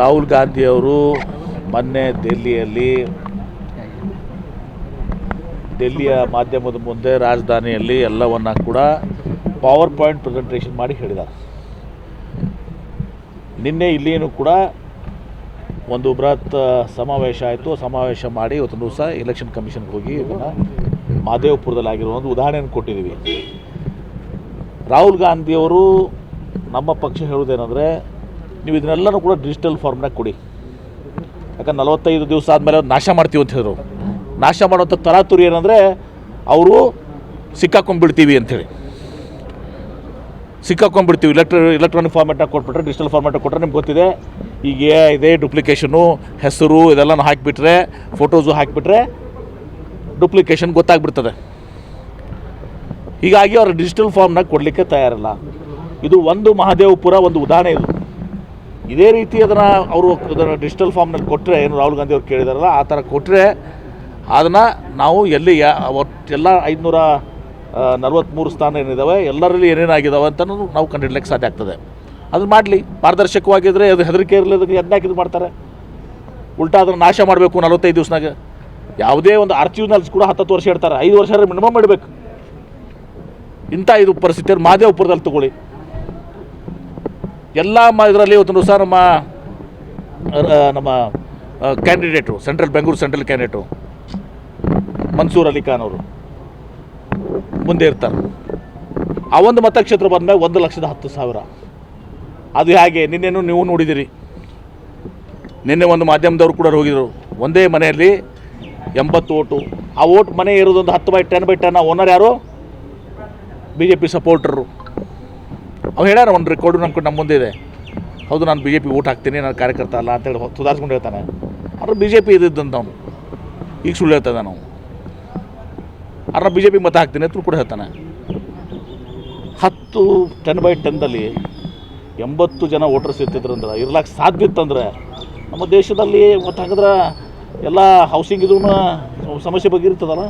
ರಾಹುಲ್ ಗಾಂಧಿಯವರು ಮೊನ್ನೆ ದೆಹಲಿಯಲ್ಲಿ ದೆಹಲಿಯ ಮಾಧ್ಯಮದ ಮುಂದೆ ರಾಜಧಾನಿಯಲ್ಲಿ ಎಲ್ಲವನ್ನ ಕೂಡ ಪವರ್ ಪಾಯಿಂಟ್ ಪ್ರೆಸೆಂಟೇಷನ್ ಮಾಡಿ ಹೇಳಿದ್ದಾರೆ. ನಿನ್ನೆ ಇಲ್ಲಿಯೂ ಕೂಡ ಒಂದು ಬೃಹತ್ ಸಮಾವೇಶ ಆಯಿತು. ಸಮಾವೇಶ ಮಾಡಿ ಇವತ್ತು ದಿವಸ ಎಲೆಕ್ಷನ್ ಕಮಿಷನ್ಗೆ ಹೋಗಿ ಇದನ್ನು ಮಾದೇವಪುರದಲ್ಲಿ ಆಗಿರೋ ಒಂದು ಉದಾಹರಣೆಯನ್ನು ಕೊಟ್ಟಿದ್ದೀವಿ. ರಾಹುಲ್ ಗಾಂಧಿಯವರು ನಮ್ಮ ಪಕ್ಷ ಹೇಳುವುದೇನೆಂದರೆ ನೀವು ಇದನ್ನೆಲ್ಲನೂ ಕೂಡ ಡಿಜಿಟಲ್ ಫಾರ್ಮ್ನಾಗ ಕೊಡಿ. ಯಾಕಂದ್ರೆ ನಲವತ್ತೈದು ದಿವಸ ಆದಮೇಲೆ ನಾಶ ಮಾಡ್ತೀವಿ ಅಂತ ಹೇಳಿದ್ರು. ನಾಶ ಮಾಡುವಂಥ ತರಾತುರಿ ಏನಂದರೆ ಅವರು ಸಿಕ್ಕಾಕೊಂಡ್ಬಿಡ್ತೀವಿ ಅಂಥೇಳಿ ಸಿಕ್ಕಾಕೊಂಡ್ಬಿಡ್ತೀವಿ. ಇಲೆಕ್ಟ್ರ ಇಲೆಕ್ಟ್ರಾನಿಕ್ ಫಾರ್ಮೆಟಾಗಿ ಕೊಟ್ಬಿಟ್ರೆ ಡಿಜಿಟಲ್ ಫಾರ್ಮೆಟಾಗಿ ಕೊಟ್ಟರೆ ನಿಮ್ಗೆ ಗೊತ್ತಿದೆ. ಈಗ ಇದೇ ಡುಪ್ಲಿಕೇಶನು ಹೆಸರು, ಇದೆಲ್ಲನೂ ಹಾಕಿಬಿಟ್ರೆ ಫೋಟೋಸು ಹಾಕಿಬಿಟ್ರೆ ಡುಪ್ಲಿಕೇಶನ್ ಗೊತ್ತಾಗ್ಬಿಡ್ತದೆ. ಹೀಗಾಗಿ ಅವರು ಡಿಜಿಟಲ್ ಫಾರ್ಮ್ನಾಗ ಕೊಡಲಿಕ್ಕೆ ತಯಾರಿಲ್ಲ. ಇದು ಒಂದು ಮಹಾದೇವಪುರ ಒಂದು ಉದಾಹರಣೆ ಇದು. ಇದೇ ರೀತಿ ಅದನ್ನು ಅವರು ಅದನ್ನು ಡಿಜಿಟಲ್ ಫಾರ್ಮ್ನಲ್ಲಿ ಕೊಟ್ಟರೆ ಏನು ರಾಹುಲ್ ಗಾಂಧಿ ಅವ್ರು ಕೇಳಿದಾರಲ್ಲ, ಆ ಥರ ಕೊಟ್ಟರೆ ಅದನ್ನು ನಾವು ಎಲ್ಲಿ ಯಾ ಎಲ್ಲ ಐದುನೂರ ನಲವತ್ತ್ಮೂರು ಸ್ಥಾನ ಏನಿದ್ದಾವೆ ಎಲ್ಲರಲ್ಲಿ ಏನೇನಾಗಿದ್ದಾವೆ ಅಂತ ನಾವು ಕಂಡುಹಿಡ್ಲಿಕ್ಕೆ ಸಾಧ್ಯ ಆಗ್ತದೆ. ಅದನ್ನು ಮಾಡಲಿ. ಪಾರದರ್ಶಕವಾಗಿದ್ದರೆ ಅದು ಹೆದರಿಕೆ ಇರಲಿದ್ದಕ್ಕೆ ಯಜ್ಞ ಇದು ಮಾಡ್ತಾರೆ? ಉಲ್ಟಾ ಅದನ್ನು ನಾಶ ಮಾಡಬೇಕು ನಲವತ್ತೈದು ದಿವಸನಾಗ. ಯಾವುದೇ ಒಂದು ಆರ್ಚಿವ್ನಲ್ಲಿ ಕೂಡ ಹತ್ತತ್ತು ವರ್ಷ ಇಡ್ತಾರೆ ಐದು ವರ್ಷ ಮಿನಿಮಮ್ ಇಡಬೇಕು ಇಂಥ ಇದು ಪರಿಸ್ಥಿತಿಯಲ್ಲಿ ಮಾದೇವಪುರದಲ್ಲಿ ತಗೊಳ್ಳಿ. ಎಲ್ಲ ಮ ಇದರಲ್ಲಿ ಇವತ್ತು ಸಹ ನಮ್ಮ ನಮ್ಮ candidate central Bengaluru central candidate Mansoor Ali Khan ಅವರು. ಮುಂದೆ ಇರ್ತಾರೆ. ಆ ಒಂದು ಮತಕ್ಷೇತ್ರ ಬಂದಾಗ ಒಂದು ಲಕ್ಷದ ಹತ್ತು ಸಾವಿರ. ಅದು ಹೇಗೆ? ನಿನ್ನೆನೂ ನೀವು ನೋಡಿದಿರಿ. ನಿನ್ನೆ ಒಂದು ಮಾಧ್ಯಮದವರು ಕೂಡ ಹೋಗಿದ್ರು. ಒಂದೇ ಮನೆಯಲ್ಲಿ ಎಂಬತ್ತು ಓಟು. ಆ ಓಟ್ ಮನೆ ಇರೋದೊಂದು ಹತ್ತು by ten by ten owner ಯಾರು? ಬಿ ಜೆ ಪಿ ಸಪೋರ್ಟರು ಅವ್ರು ಹೇಳ್ಯಾರ, ಒಂದು ರೆಕಾರ್ಡು ನಮ್ಮ ನಮ್ಮ ಮುಂದೆ ಇದೆ ಹೌದು, ನಾನು ಬಿ ಜೆ ಪಿ ಓಟ್ ಹಾಕ್ತೀನಿ, ನಾನು ಕಾರ್ಯಕರ್ತ ಅಲ್ಲ ಅಂತೇಳಿ ಸುಧಾರಿಸ್ಕೊಂಡು ಹೇಳ್ತಾನೆ. ಆದ್ರೆ ಬಿ ಜೆ ಪಿ ಇದ್ದಂತ ಅವನು. ಈಗ ಸುಳ್ಳು ಹೇಳ್ತದೆ ನಾವು ಆದ್ರೆ ಬಿ ಜೆ ಪಿ ಮತ ಹಾಕ್ತೀನಿ ಅಂತ ಕೂಡ ಹೇಳ್ತಾನೆ. ಹತ್ತು ಟೆನ್ ಬೈ ಟೆನ್ದಲ್ಲಿ ಎಂಬತ್ತು ಜನ ವೋಟರ್ಸ್ ಇರ್ತಿದ್ರು ಅಂದ್ರೆ ಇರ್ಲಾಕ ಸಾಧ್ಯ ಇತ್ತಂದ್ರೆ, ನಮ್ಮ ದೇಶದಲ್ಲಿ ಮತ ಹಾಕಿದ್ರೆ ಎಲ್ಲ ಹೌಸಿಂಗ್ ಇದೂ ಸಮಸ್ಯೆ ಬಗ್ಗೆ ಇರ್ತದಲ್ಲ